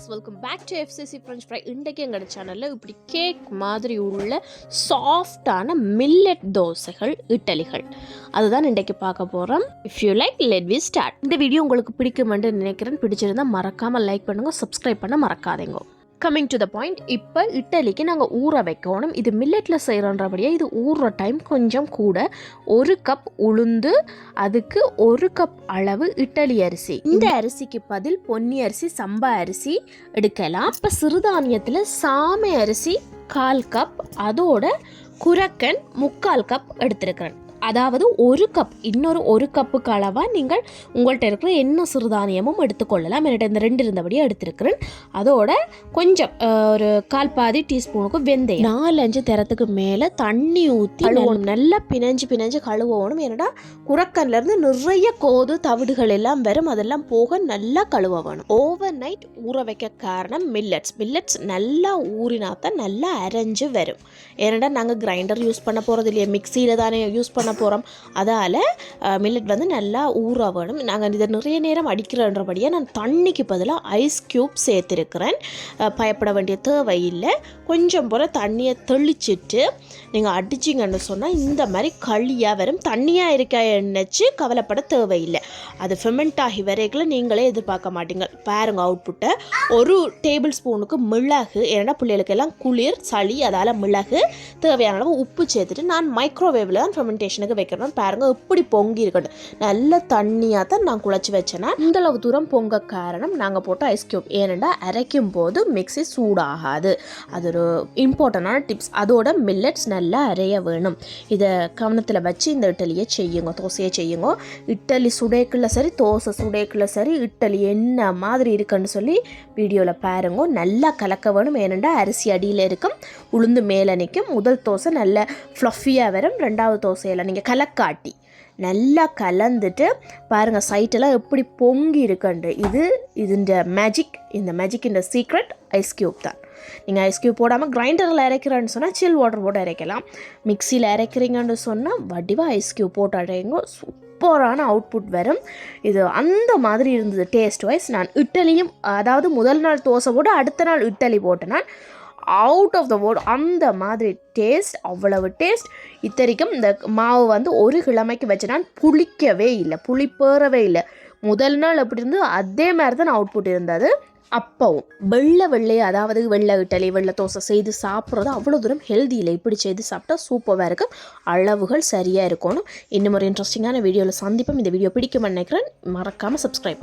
Guys welcome back to FCC french fry இன்றைக்கு எங்களோட சேனலில் இப்படி கேக் மாதிரி உள்ள சாஃப்டான மில்லட் தோசைகள் இட்டலிகள். அதுதான் இன்றைக்கு பார்க்க போகிறோம் if you like let we start இந்த வீடியோ உங்களுக்கு பிடிக்குமென்று நினைக்கிறேன். பிடிச்சிருந்தா மறக்காமல் லைக் பண்ணுங்க சப்ஸ்கிரைப் பண்ண மறக்காதீங்க. கம்மிங் டு த பாயிண்ட் இப்போ இட்டலிக்கு நாங்கள் ஊற வைக்கணும். இது மில்லட்டில் செய்கிறன்றபடியே இது ஊறுற டைம் கொஞ்சம் கூட ஒரு கப் உளுந்து அதுக்கு ஒரு கப் அளவு இட்டலி அரிசி. இந்த அரிசிக்கு பதில் பொன்னி அரிசி சம்பா அரிசி எடுக்கலாம். இப்போ சிறுதானியத்தில் சாமை அரிசி கால் கப் அதோட குரக்கன் முக்கால் கப் எடுத்திருக்கிறேன் அதாவது ஒரு கப் இன்னொரு ஒரு கப்புக்கு அளவாக நீங்கள் உங்கள்கிட்ட இருக்கிற என்ன சிறுதானியமும் எடுத்துக்கொள்ளலாம். என்கிட்ட இந்த ரெண்டு இருந்தபடியே எடுத்திருக்கிறேன். அதோட கொஞ்சம் ஒரு கால் பாதி டீஸ்பூனுக்கு வெந்தயம். நாலு அஞ்சு தரத்துக்கு மேலே தண்ணி ஊற்றி கழுவணும். நல்லா பிணைஞ்சு பிணைஞ்சு கழுவணும். ஏன்னா குரக்கன்ல இருந்து நிறைய கோது தவிடுகள் எல்லாம் வரும். அதெல்லாம் போக நல்லா கழுவ வேணும். ஓவர் நைட் ஊற வைக்க காரணம் மில்லட்ஸ் மில்லட்ஸ் நல்லா ஊறினா தான் நல்லா அரைஞ்சு வரும். ஏன்னா நாங்கள் கிரைண்டர் யூஸ் பண்ண போகிறது இல்லையா? மிக்சியில் தானே யூஸ் பண்ண போகிறோம் அதால் மில்லட் வந்து நல்லா ஊற வேணும். நாங்கள் இதை நிறைய நேரம் அடிக்கிறன்றபடியாக நான் தண்ணிக்கு பதிலாக ஐஸ் க்யூப் சேர்த்துருக்கிறேன். பயப்பட வேண்டிய தேவை இல்லை கொஞ்சம் போல் தண்ணியை தெளிச்சிட்டு நீங்கள் அடிச்சிங்கன்னு சொன்னால் இந்த மாதிரி களியாக வரும் தண்ணியாக இருக்க நினச்சி கவலைப்பட தேவையில்லை. அது ஃபெமெண்ட் ஆகி வரைக்கும் நீங்களே எதிர்பார்க்க மாட்டீங்க. பாருங்கள் அவுட்புட்டை ஒரு டேபிள் ஸ்பூனுக்கு மிளகு ஏன்னா பிள்ளைகளுக்கு எல்லாம் குளிர் சளி அதால் மிளகு தேவையான அளவு உப்பு சேர்த்துட்டு நான் மைக்ரோவேவில் தான் ஃபெர்மெண்டேஷனுக்கு வைக்கணும். பாருங்க இப்படி பொங்கி இருக்கட்டும் நல்ல தண்ணியாக தான் நான் குழச்சி வச்சேன்னா இந்த அளவு தூரம் பொங்க காரணம் நாங்கள் போட்ட ஐஸ் க்யூப் ஏனெண்டா அரைக்கும் போது மிக்ஸி சூடாகாது. அது ஒரு இம்பார்ட்டண்டான டிப்ஸ் அதோட மில்லட்ஸ் நல்லா அரைய வேணும். இதை கவனத்தில் வச்சு இந்த இட்டலியை செய்யுங்க தோசையை செய்யுங்க. இட்டலி சுடேக்குள்ள சரி தோசை சுடேக்குள்ள சரி இட்டலி என்ன மாதிரி இருக்குன்னு சொல்லி வீடியோவில் பாருங்க. நல்லா கலக்க வேணும். ஏனெண்டா அரிசி அடியில் இருக்கும் உளுந்து மேலே நிற்கும் முதல் தோசை நல்ல ஃப்ளஃபியாக வரும். ரெண்டாவது தோசையில் நீங்கள் கலக்காட்டி. நல்லா கலந்துட்டு பாருங்கள் சைட்டெல்லாம் எப்படி பொங்கி இருக்குன்ட்டு இது இதுன்ற மேஜிக் இந்த மேஜிக் இந்த சீக்ரெட் ஐஸ் க்யூப் தான். நீங்கள் ஐஸ் க்யூப் போடாமல் கிரைண்டரில் இறக்கிறேன்னு சொன்னால் சில் வாட்டர் போட்டு இறக்கலாம் மிக்சியில் இறக்குறீங்கன்னு சொன்னால் வடிவாக ஐஸ் க்யூப் போட்டு அடையுங்க சூப்பரான அவுட்புட் வரும். இது அந்த மாதிரி இருந்தது டேஸ்ட் வைஸ் நான் இட்டலியும் அதாவது முதல் நாள் தோசை போட்டு அடுத்த நாள் இட்டலி போட்டேன் நான். அவுட் ஆஃப் த வேர்ல்டு அந்த மாதிரி டேஸ்ட் அவ்வளவு டேஸ்ட் இத்தனைக்கும் இந்த மாவு வந்து ஒரு கிழமைக்கு வச்சு நான் புளிக்கவே இல்லை. புளிப்பேறவே இல்லை. முதல் நாள் எப்படி இருந்தது அதே மாதிரி தான் அவுட்புட் இருந்தது. அப்பவும் வெள்ளை வெள்ளை அதாவது வெள்ளை இட்டலி வெள்ளை தோசை செய்து சாப்பிட்றது அவ்வளோ தூரம் ஹெல்தி இல்லை. இப்படி செய்து சாப்பிட்டா சூப்பராக இருக்கும். அளவுகள் சரியாக இருக்கணும் இன்னும் ஒரு இன்ட்ரெஸ்டிங்கான வீடியோவில் சந்திப்போம். இந்த வீடியோ பிடிக்கும்னு நினைக்கிறேன். மறக்காமல் சப்ஸ்கிரைப்